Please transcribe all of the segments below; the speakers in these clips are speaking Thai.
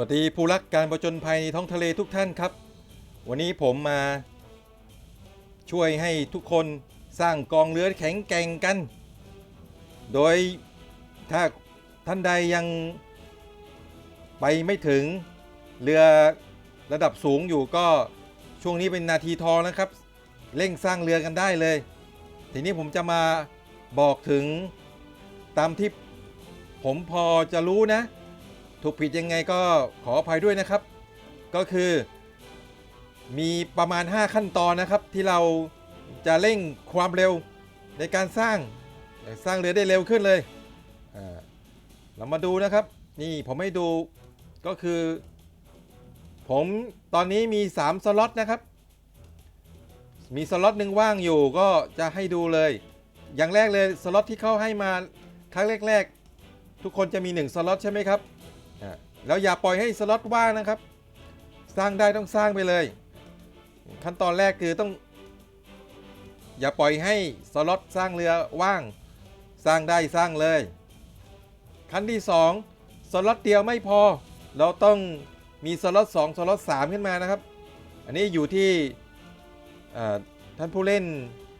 วัสดีผู้รักการประจนภัยในท้องทะเลทุกท่านครับ วันนี้ผมมา ช่วยให้ทุกคนสร้างกองเรือแข็งแกร่งกัน โดยถ้าท่านใดยังไปไม่ถึงเรือระดับสูงอยู่ก็ช่วงนี้เป็นนาทีทองนะครับ เร่งสร้างเรือกันได้เลย ทีนี้ผมจะมาบอกถึงตามที่ผมพอจะรู้นะ ถูกผิดยังไงก็ขออภัยด้วยนะครับ ก็คือมีประมาณ 5 ขั้นตอนนะครับ ที่เราจะเร่งความเร็วในการสร้างสร้างเรือได้เร็วขึ้นเลยอ่าเรามาดูนะครับ นี่ผมให้ดูก็คือ ผมตอนนี้มี 3 สล็อตนะครับ มีสล็อตหนึ่งว่างอยู่ก็จะให้ดูเลย อย่างแรกเลยสล็อตที่เขาให้มาครั้งแรก ๆ ทุกคนจะมี 1 สล็อตใช่ไหมครับ อะแล้วอย่าปล่อยให้สล็อตว่างนะครับ สร้างได้ต้องสร้างไปเลย ขั้นตอนแรกคือต้อง อย่าปล่อยให้สล็อตสร้างเรือว่าง สร้างได้สร้างเลย ขั้นที่ 2 สล็อตเดียวไม่พอ เราต้องมีสล็อต2สล็อต3ขึ้นมานะครับ อันนี้อยู่ที่ท่านผู้เล่น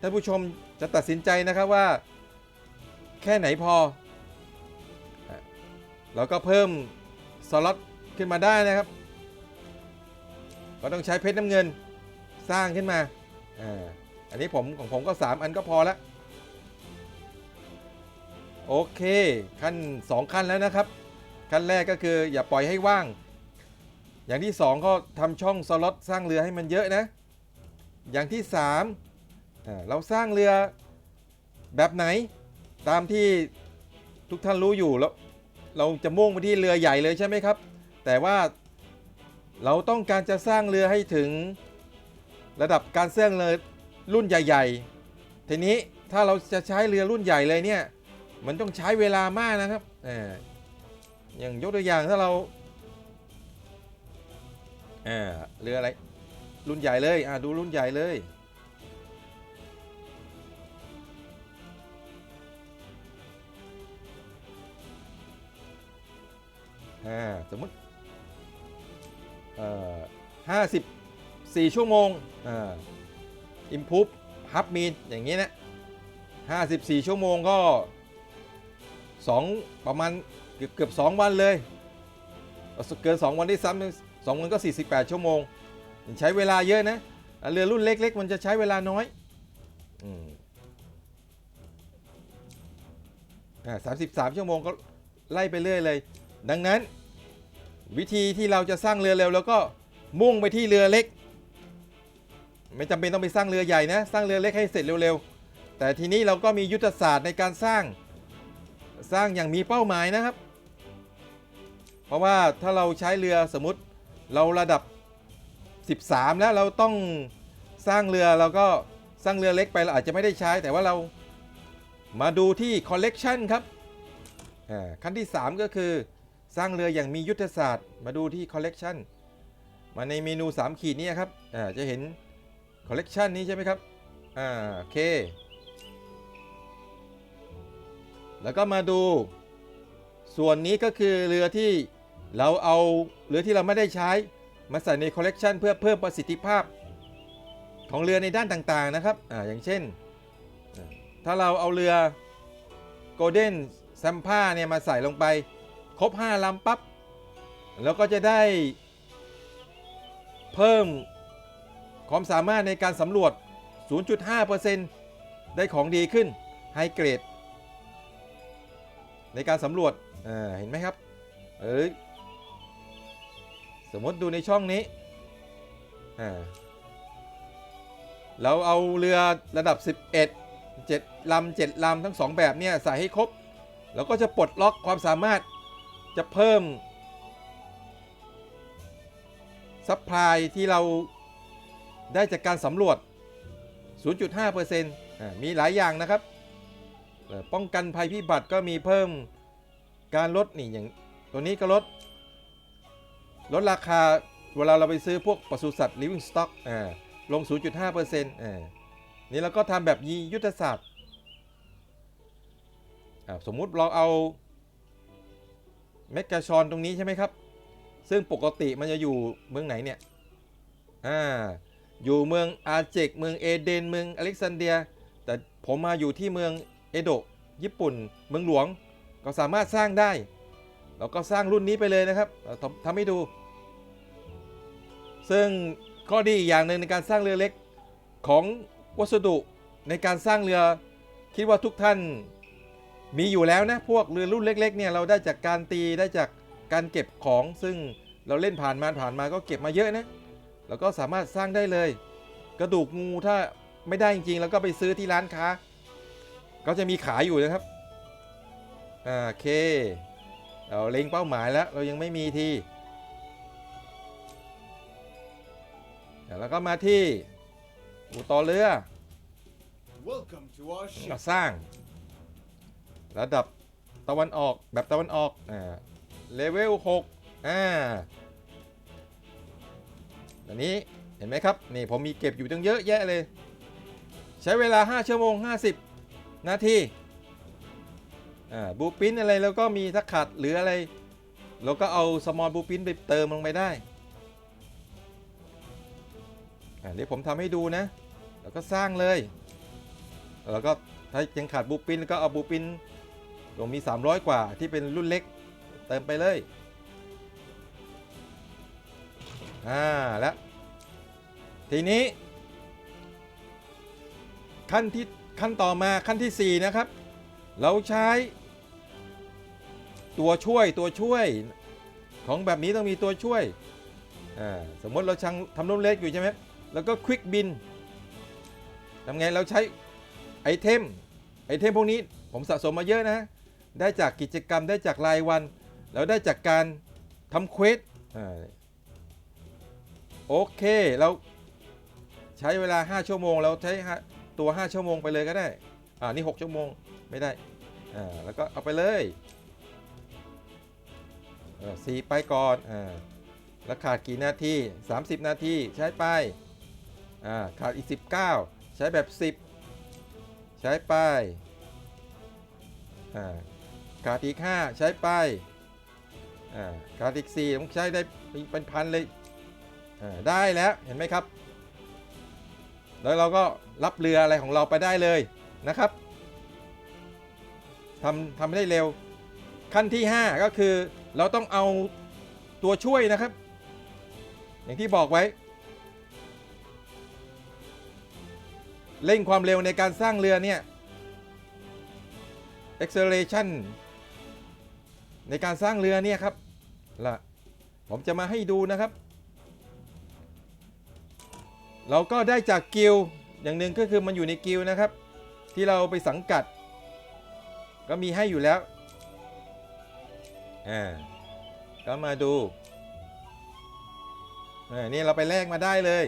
ท่านผู้ชมจะตัดสินใจนะครับว่า แค่ไหนพอเราก็เพิ่ม สล็อตขึ้นมาได้นะครับ ก็ต้องใช้เพชรน้ำเงินสร้างขึ้นมาอ่าอันนี้ผมของผมก็ 3 อันก็พอละโอเค ขั้น 2 ขั้นแล้วนะครับ ขั้นแรกก็คืออย่าปล่อยให้ว่าง อย่างที่ 2 ก็ทำช่องสล็อตสร้างเรือให้มันเยอะนะ อย่างที่3เราสร้างเรือแบบไหนตามที่ทุกท่านรู้อยู่แล้ว เราจะมุ่งไปที่เรือใหญ่เลยใช่ไหมครับ แต่ว่าเราต้องการจะสร้างเรือให้ถึงระดับการสร้างเรือรุ่นใหญ่ ๆ ทีนี้ถ้าเราจะใช้เรือรุ่นใหญ่เลยเนี่ย มันต้องใช้เวลามากนะครับอย่างยกตัวอย่างถ้าเราเรืออะไรรุ่นใหญ่เลยดูรุ่นใหญ่เลย อ่าสมมติเอ่อห้าสิบสี่ชั่วโมงอ่าอิมพูฟฮับมีนอย่างนี้นะห้าสิบสี่ชั่วโมงก็สองประมาณเกือบเกือบสองวันเลย เกินสองวันได้ซ้ำสองวันก็ 48 ชั่วโมง ใช้เวลาเยอะนะ เรือรุ่นเล็ก ๆ มันจะใช้เวลาน้อยอ่าสามสิบสามชั่วโมงก็ไล่ไปเรื่อยเลย ดังนั้น วิธีที่เราจะสร้างเรือเร็วแล้วก็มุ่งไปที่เรือเล็ก ไม่จำเป็นต้องไปสร้างเรือใหญ่นะสร้างเรือเล็กให้เสร็จเร็วๆ แต่ทีนี้เราก็มียุทธศาสตร์ในการสร้างสร้างอย่างมีเป้าหมายนะครับ เพราะว่าถ้าเราใช้เรือสมมติเราระดับ 13 แล้วเราต้องสร้างเรือเราก็สร้างเรือเล็กไปเราอาจจะไม่ได้ใช้ แต่ว่าเรามาดูที่คอลเลกชันครับอ่าขั้นที่ 3 ก็คือ สร้างเรืออย่างมียุทธศาสตร์ มาดูที่คอลเลกชันมาในเมนู 3 ขีดนี้ครับอ่าจะเห็นคอลเลกชันนี้ใช่ไหมครับอ่าโอเค แล้วก็มาดู ส่วนนี้ก็คือเรือที่เราเอาเรือที่เราไม่ได้ใช้มาใส่ในคอลเลกชันเพื่อเพิ่มประสิทธิภาพของเรือในด้านต่างๆนะครับอ่าอย่างเช่น ถ้าเราเอาเรือ Golden s a m p a เนี่ยมาใส่ลงไป ครบ5ลำปับ๊บแล้วก็จะได้เพิ่มความสามารถในการสำรวจ 0.5%ได้ของดีขึ้นไฮเกรด ในการสำรวจเห็นไหมครับเอ้ยสมมติดูในช่องนี้ เราเอาเรือระดับ 11 7ลำ7ลำทั้ง 2 แบบเนี่ยใส่ให้ครบ แล้วก็จะปลดล็อกความสามารถ จะเพิ่มซัพพลายที่เราได้จากการสำรวจ 0.5%อ่ามีหลายอย่างนะครับ ป้องกันภัยพิบัติก็มีเพิ่มการลดนี่อย่างตัวนี้ก็ลด ลดราคาเวลาเราไปซื้อพวกปศุสัตว์ living stock อ่าลง 0.5%อ่านี่เราก็ทำแบบยียุทธศาสตร์อ่าสมมุติเราเอา เมกาชอนตรงนี้ใช่ไหมครับ ซึ่งปกติมันจะอยู่เมืองไหนเนี่ยอ่าอยู่เมืองอาเจกเมืองเอเดนเมืองอเล็กซานเดีย แต่ผมมาอยู่ที่เมืองเอโดะญี่ปุ่น เมืองหลวงก็สามารถสร้างได้ เราก็สร้างรุ่นนี้ไปเลยนะครับทำทำให้ดู ซึ่งข้อดีอีกอย่างหนึ่งในการสร้างเรือเล็กของวัสดุในการสร้างเรือคิดว่าทุกท่าน มีอยู่แล้วนะพวกเรือรุ่นเล็กๆเนี่ยเราได้จากการตีได้จากการเก็บของซึ่งเราเล่นผ่านมาผ่านมาก็เก็บมาเยอะนะแล้วก็สามารถสร้างได้เลย กระดูกงูถ้าไม่ได้จริงๆ แล้วก็ไปซื้อที่ร้านค้า ก็จะมีขายอยู่นะครับอ่าโอเค เราเล็งเป้าหมายแล้วเรายังไม่มีทีอะแล้วก็มาที่อู่ต่อเรือ Welcome to our ก็ ship. สร้าง ระดับตะวันออกแบบตะวันออกอ่าเลเวล6อ่าอันนี้เห็นไหมครับนี่ผมมีเก็บอยู่ตั้งเยอะแยะเลย ใช้เวลา 5 ชั่วโมง 50 นาทีอ่าบูปินอะไรแล้วก็มีถ้าขาดหรืออะไรเราก็เอาสมอลบูปินไปเติมลงไปได้อ่าเดี๋ยวผมทำให้ดูนะ แล้วก็สร้างเลย แล้วก็ถ้ายังขาดบูปินก็เอาบูปิน ลงมี 300 กว่าที่เป็นรุ่นเล็ก เติมไปเลย อ่า แล้ว ทีนี้ ขั้นที่ขั้นต่อมาขั้นทีสี่ 4 นะครับ เราใช้ ตัวช่วยตัวช่วยของแบบนี้ต้องมีตัวช่วย อ่า สมมติเราชังทำรุ่นเล็กอยู่ใช่ไหมแล้วก็ควิกบินทำไงเราใช้ไอเทมไอเทมพวกนี้ผมสะสมมาเยอะนะ ได้จากกิจกรรมได้จากรายวัน แล้วได้จากการทำเควสโอเคเราใช้เวลา 5 ชั่วโมง เราใช้ตัว 5 ชั่วโมงไปเลยก็ได้ อ่า นี่ 6 ชั่วโมงไม่ได้ อ่า แล้วก็เอาไปเลยเออสี่ไปก่อน อ่า แล้วขาดกี่นาที 30 นาทีใช้ไป อ่า ขาดอีก 19 ใช้แบบ 10 ใช้ไป อ่า ขาดอีก 5 ใช้ไปอ่าขาดอีก4ต้องใช้ได้เป็นพันเลยอ่าได้แล้วเห็นไหมครับ แล้วเราก็รับเรืออะไรของเราไปได้เลยนะครับทำทำได้เร็ว ขั้นที่ 5 ก็คือเราต้องเอาตัวช่วยนะครับ อย่างที่บอกไว้ เร่งความเร็วในการสร้างเรือเนี่ย acceleration ในการสร้างเรือเนี่ยครับละผมจะมาให้ดูนะครับ เราก็ได้จากกิลอย่างหนึ่งก็คือมันอยู่ในกิลนะครับ ที่เราไปสังกัด ก็มีให้อยู่แล้วอ่าก็มาดูอ่านี่เราไปแลกมาได้เลย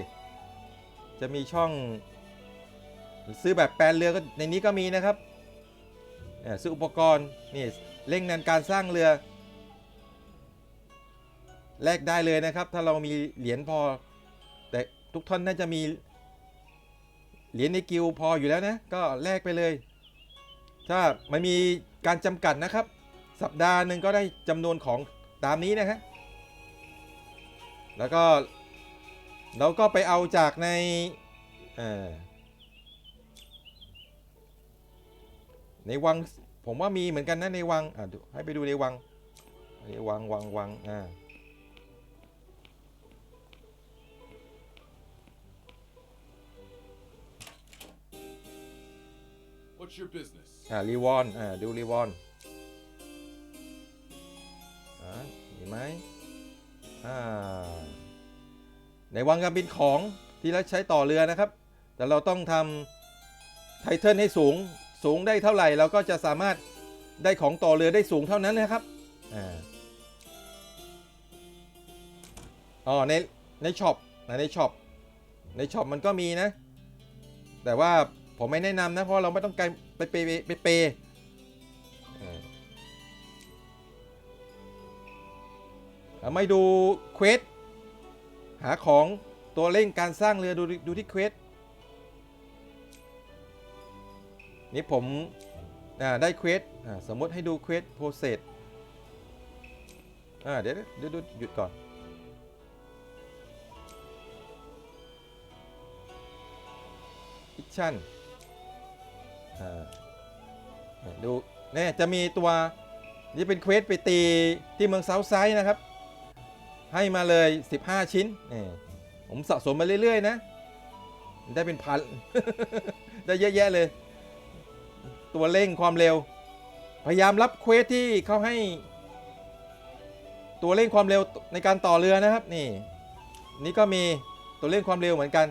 จะมีช่องซื้อแบบแปลนเรือก็ในนี้ก็มีนะครับซื้ออุปกรณ์นี่ เร่งในการสร้างเรือ แลกได้เลยนะครับ ถ้าเรามีเหรียญพอ แต่ทุกท่านน่าจะมี เหรียญในกิลพออยู่แล้วนะ ก็แลกไปเลย ถ้ามันมีการจำกัดนะครับ สัปดาห์หนึ่งก็ได้จำนวนของตามนี้นะครับแล้วก็เราก็ไปเอาจากในในวัง ผมว่ามีเหมือนกันนะในวังอะดูให้ไปดูในวังในวังวังวังอ่า What's your business? อ่ารีวอนอ่าดูรีวอนอ่าเห็นไหมอ่าในวังการบินของที่เราใช้ต่อเรือนะครับ แต่เราต้องทำไทเทิลให้สูง สูงได้เท่าไหร่เราก็จะสามารถได้ของต่อเรือได้สูงเท่านั้นนะครับอ่าอ๋อในในช็อปในช็อปในช็อปมันก็มีนะ แต่ว่าผมไม่แนะนำนะ เพราะเราไม่ต้องการไปเปไปเปย์ไม่ดูเควสหาของตัวเร่งการสร้างเรือดูดูที่เควส นี่ผมได้เควสสมมติให้ดูเควสโปรเซสเดี๋ยวเดี๋ยวหยุดก่อนอิชั่นดูเนี่ยจะมีตัวนี่เป็นเควสไปตีที่เมืองเซาท์ไซด์นะครับ ให้มาเลย 15 ชิ้นนี่ผมสะสมมาเรื่อย ๆ นะ ได้เป็นพัน ได้เยอะแยะเลย ตัวเร่งความเร็ว พยายามรับเควสที่เขาให้ ตัวเร่งความเร็วในการต่อเรือนะครับนี่นี่ก็มีตัวเร่งความเร็วเหมือนกัน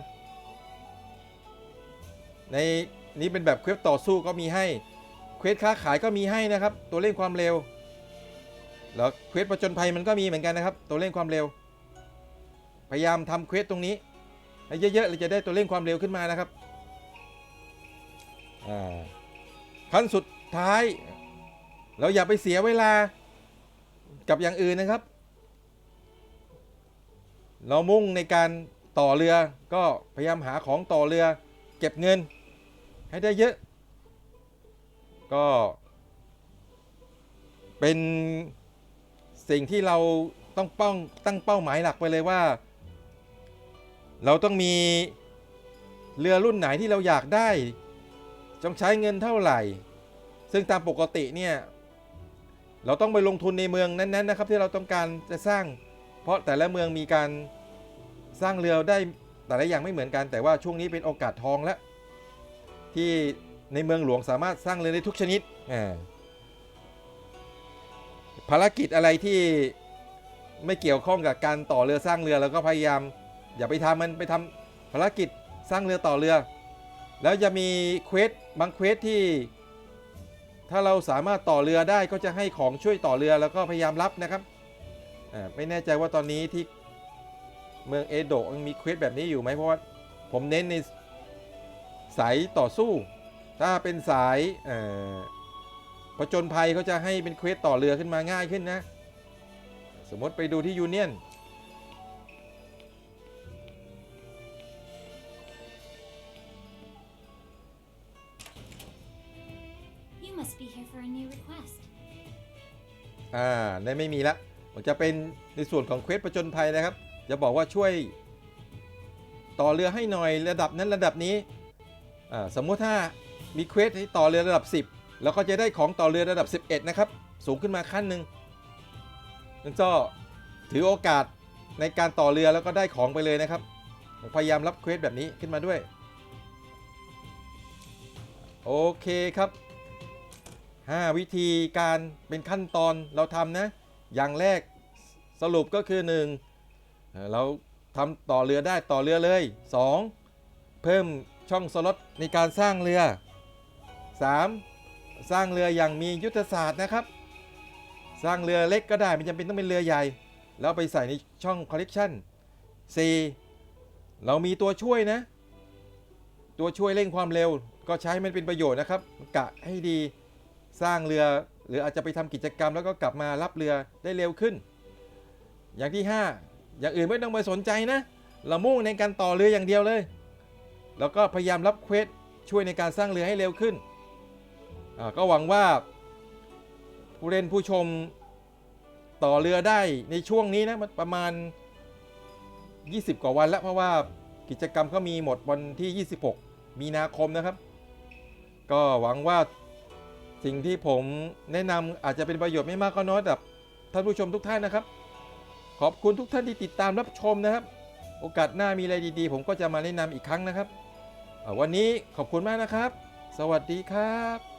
ในนี้เป็นแบบเควสต่อสู้ก็มีให้เควสค้าขายก็มีให้นะครับ ตัวเร่งความเร็วแล้วเควสประจนภัยมันก็มีเหมือนกันนะครับ ตัวเร่งความเร็ว พยายามทำเควสตรงนี้ให้เยอะๆเราจะได้ตัวเร่งความเร็วขึ้นมานะครับ อ่า ขั้นสุดท้าย เราอย่าไปเสียเวลากับอย่างอื่นนะครับ เรามุ่งในการต่อเรือก็พยายามหาของต่อเรือ เก็บเงิน ให้ได้เยอะ ก็เป็นสิ่งที่เราต้องป้องตั้งเป้าหมายหลักไปเลยว่า เราต้องมีเรือรุ่นไหนที่เราอยากได้ ต้องใช้เงินเท่าไหร่ ซึ่งตามปกติเนี่ยเราต้องไปลงทุนในเมืองนั้นๆนะครับที่เราต้องการจะสร้าง เพราะแต่ละเมืองมีการสร้างเรือได้แต่ละอย่างไม่เหมือนกัน แต่ว่าช่วงนี้เป็นโอกาสทองแล้วที่ในเมืองหลวงสามารถสร้างเรือได้ทุกชนิดภารกิจอะไรที่ไม่เกี่ยวข้องกับการต่อเรือสร้างเรือเราก็พยายาม อย่าไปทำมันไปทำภารกิจสร้างเรือต่อเรือ แล้วจะมีเควสบางเควสที่ ถ้าเราสามารถต่อเรือได้ก็จะให้ของช่วยต่อเรือแล้วก็พยายามรับนะครับไม่แน่ใจว่าตอนนี้ที่เมืองเอโดะยังมีเควสแบบนี้อยู่ไหมเพราะว่าผมเน้นในสายต่อสู้ ถ้าเป็นสายผจญภัยเขาจะให้เป็นเควสต่อเรือขึ้นมาง่ายขึ้นนะ สมมติไปดูที่ยูเนียน here for a new request. อ่าในไม่มีละมันจะเป็นในส่วนของเควสประจนภัยนะครับ จะบอกว่าช่วย ต่อเรือให้หน่อยระดับนั้นระดับนี้อ่าสมมุติถ้ามีเควสให้ต่อเรือระดับ 10 แล้วก็จะได้ของต่อเรือระดับ 11 นะครับ สูงขึ้นมาขั้นหนึ่งนั่นก็ถือโอกาสในการต่อเรือแล้วก็ได้ของไปเลยนะครับพยายามรับเควสแบบนี้ขึ้นมาด้วย โอเคครับ 5 วิธีการเป็นขั้นตอนเราทำนะ อย่างแรกสรุปก็คือ 1 เราทำต่อเรือได้ต่อเรือเลย 2. เพิ่มช่องสล็อตในการสร้างเรือ 3. สร้างเรืออย่างมียุทธศาสตร์นะครับ สร้างเรือเล็กก็ได้ไม่จำเป็นต้องเป็นเรือใหญ่ แล้วไปใส่ในช่องคอลเลกชัน 4. เรามีตัวช่วยนะ ตัวช่วยเร่งความเร็วก็ใช้มันเป็นประโยชน์นะครับ กะให้ดี สร้างเรือหรืออาจจะไปทำกิจกรรมแล้วก็กลับมารับเรือได้เร็วขึ้น อย่างที่ 5 อย่างอื่นไม่ต้องไปสนใจนะ เรามุ่งในการต่อเรืออย่างเดียวเลย แล้วก็พยายามรับเควสช่วยในการสร้างเรือให้เร็วขึ้น ก็หวังว่าผู้เล่นผู้ชมต่อเรือได้ในช่วงนี้นะมันประมาณ 20 กว่าวันแล้วเพราะว่ากิจกรรมก็มีหมดวันที่ 26 มีนาคมนะครับ ก็หวังว่า สิ่งที่ผมแนะนำอาจจะเป็นประโยชน์ไม่มากก็น้อยแต่ท่านผู้ชมทุกท่านนะครับ ขอบคุณทุกท่านที่ติดตามรับชมนะครับ โอกาสหน้ามีอะไรดีๆ ผมก็จะมาแนะนำอีกครั้งนะครับ วันนี้ขอบคุณมากนะครับ สวัสดีครับ